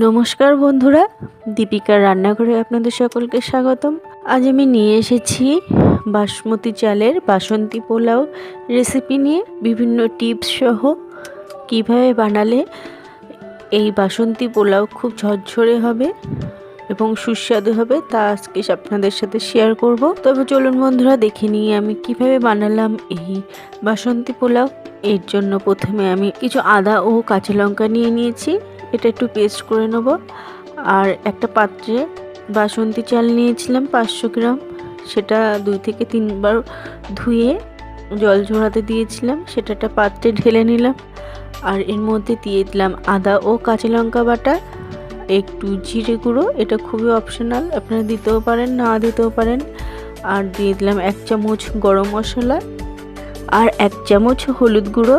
নমস্কার বন্ধুরা, দীপিকার রান্নাঘরে আপনাদের সকলকে স্বাগতম। আজ আমি নিয়ে এসেছি বাসমতি চালের বাসন্তী পোলাও রেসিপি নিয়ে বিভিন্ন টিপস সহ কীভাবে বানালে এই বাসন্তী পোলাও খুব ঝরঝরে হবে এবং সুস্বাদু হবে তা আজকে আপনাদের সাথে শেয়ার করব। তবে চলুন বন্ধুরা, দেখে নিয়ে আমি কীভাবে বানালাম এই বাসন্তী পোলাও। এর জন্য প্রথমে আমি কিছু আদা ও কাঁচা লঙ্কা নিয়ে নিয়েছি। এটা একটু পেস্ট করে নেব। আর একটা পাত্রে বাসন্তী চাল নিয়েছিলাম পাঁচশো গ্রাম। সেটা দুই থেকে তিনবার ধুয়ে জল ঝরাতে দিয়েছিলাম। সেটা একটা পাত্রে ঢেলে নিলাম। আর এর মধ্যে দিয়ে দিলাম আদা ও কাঁচা লঙ্কা বাটা, একটু জিরে গুঁড়ো, এটা খুবই অপশনাল আপনারা দিতেও পারেন, না দিতেও পারেন। আর দিয়ে দিলাম এক চামচ গরম মশলা, আর এক চামচ হলুদ গুঁড়ো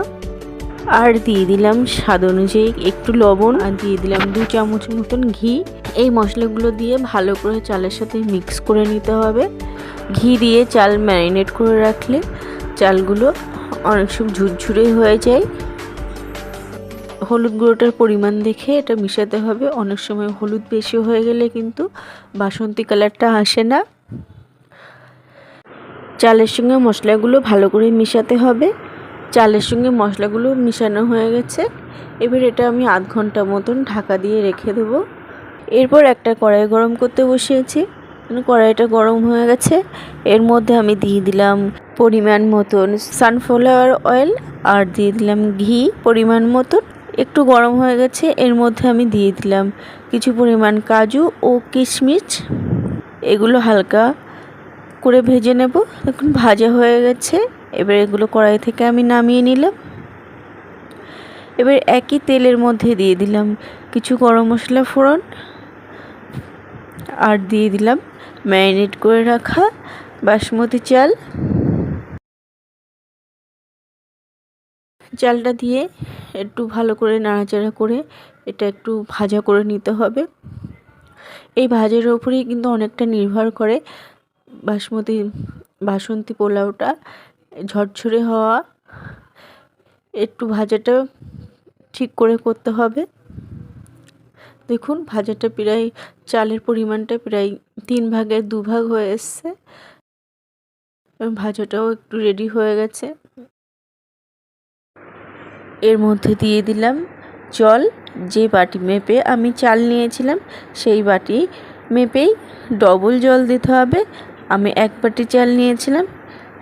আর দিয়ে দিলাম স্বাদ অনুযায়ী একটু লবণ আর দিয়ে দিলাম দু চামচ মতন ঘি। এই মশলাগুলো দিয়ে ভালো করে চালের সাথে মিক্স করে নিতে হবে। ঘি দিয়ে চাল ম্যারিনেট করে রাখলে চালগুলো অনেক সব ঝুরঝুরে হয়ে যায়। হলুদ গুঁড়োটার পরিমাণ দেখে এটা মিশাতে হবে। অনেক সময় হলুদ বেশি হয়ে গেলে কিন্তু বাসন্তী কালারটা আসে না। চালের সঙ্গে মশলাগুলো ভালো করে মিশাতে হবে। চালের সঙ্গে মশলাগুলো মিশানো হয়ে গেছে। এবার এটা আমি আধ ঘণ্টা মতন ঢাকা দিয়ে রেখে দেবো। এরপর একটা কড়াই গরম করতে বসিয়েছি। কড়াইটা গরম হয়ে গেছে। এর মধ্যে আমি দিয়ে দিলাম পরিমাণ মতন সানফ্লাওয়ার অয়েল আর দিয়ে দিলাম ঘি পরিমাণ মতন। একটু গরম হয়ে গেছে। এর মধ্যে আমি দিয়ে দিলাম কিছু পরিমাণ কাজু ও কিশমিশ। এগুলো হালকা করে ভেজে নেব। এখন ভাজা হয়ে গেছে। এবার এগুলো কড়াই থেকে আমি নামিয়ে নিলাম। এবার একই তেলের মধ্যে দিয়ে দিলাম কিছু গরম মশলা ফোড়ন আর দিয়ে দিলাম ম্যারিনেট করে রাখা বাসমতি চাল। চালটা দিয়ে একটু ভালো করে নাড়াচাড়া করে এটা একটু ভাজা করে নিতে হবে। এই ভাজার ওপরেই কিন্তু অনেকটা নির্ভর করে বাসমতি, বাসন্তী পোলাওটা ঝরঝরে হওয়া, একটু ভাজাটা ঠিক করে করতে হবে। দেখুন, ভাজাটা প্রায়, চালের পরিমাণটা প্রায় তিন ভাগের দু ভাগ হয়ে এসছে। ভাজাটাও একটু রেডি হয়ে গেছে। এর মধ্যে দিয়ে দিলাম জল। যে বাটি মেপে আমি চাল নিয়েছিলাম, সেই বাটি মেপেই ডবল জল দিতে হবে। আমি এক বাটি চাল নিয়েছিলাম।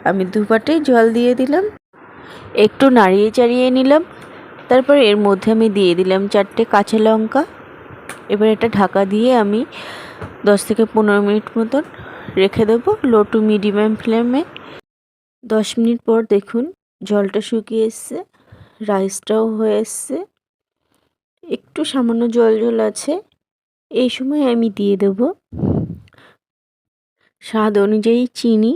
আমি দু বাটি জল দিয়ে দিলাম। একটু নাড়িয়ে চাড়িয়ে নিলাম। তারপর এর মধ্যে আমি দিয়ে দিলাম চারটে কাঁচা লঙ্কা। এবার এটা ঢাকা দিয়ে আমি দশ থেকে পনেরো মিনিট মতন রেখে দেবো লো টু মিডিয়াম ফ্লেমে। দশ মিনিট পর দেখুন জলটা শুকিয়ে এসছে, রাইসটাও হয়ে এসছে। একটু সামান্য জল জল আছে, এই সময় আমি দিয়ে দেব। স্বাদ অনুযায়ী চিনি।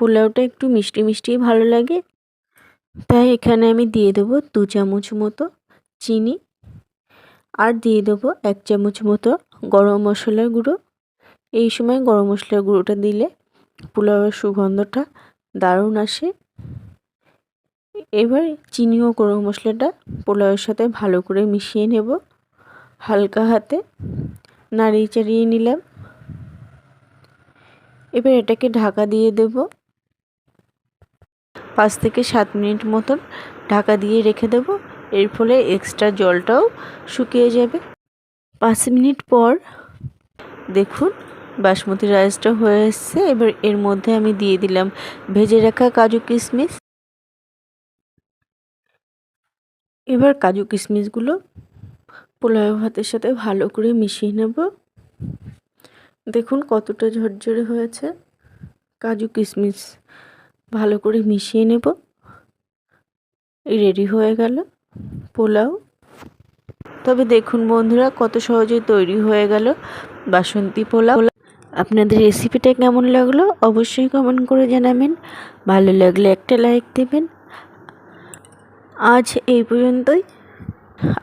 পোলাওটা একটু মিষ্টি মিষ্টি ভালো লাগে। তাই এখানে আমি দিয়ে দেবো দু চামচ মতো চিনি আর দিয়ে দেবো এক চামচ মতো গরম মশলার গুঁড়ো। এই সময় গরম মশলার গুঁড়োটা দিলে পোলাওয়ের সুগন্ধটা দারুণ আসে। এবার চিনি ও গরম মশলাটা পোলাওয়ের সাথে ভালো করে মিশিয়ে নেব। হালকা হাতে নাড়িয়ে চাড়িয়ে নিলাম। এবার এটাকে ঢাকা দিয়ে দেব। পাঁচ থেকে সাত মিনিট মতন ঢাকা দিয়ে রেখে দেব। এর ফলে এক্সট্রা জলটাও শুকিয়ে যাবে। পাঁচ মিনিট পর দেখুন, বাসমতি রাইসটা হয়ে এসছে। এবার এর মধ্যে আমি দিয়ে দিলাম ভেজে রাখা কাজু কিশমিশ। এবার কাজু কিশমিশগুলো পোলাও ভাতের সাথে ভালো করে মিশিয়ে নেব। দেখুন কতটা ঝরঝরে হয়েছে কাজু কিশমিশ। ভালো করে মিশিয়ে নেব। রেডি হয়ে গেল পোলাও। তবে দেখুন বন্ধুরা, কত সহজে তৈরি হয়ে গেল বাসন্তী পোলাও। আপনাদের রেসিপিটা কেমন লাগল অবশ্যই কমেন্ট করে জানাবেন। ভালো লাগলে একটা লাইক দেবেন। আজ এই পর্যন্তই।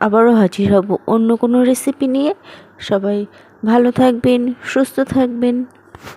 আবারও হাজির হব অন্য কোনো রেসিপি নিয়ে। সবাই ভালো থাকবেন, সুস্থ থাকবেন।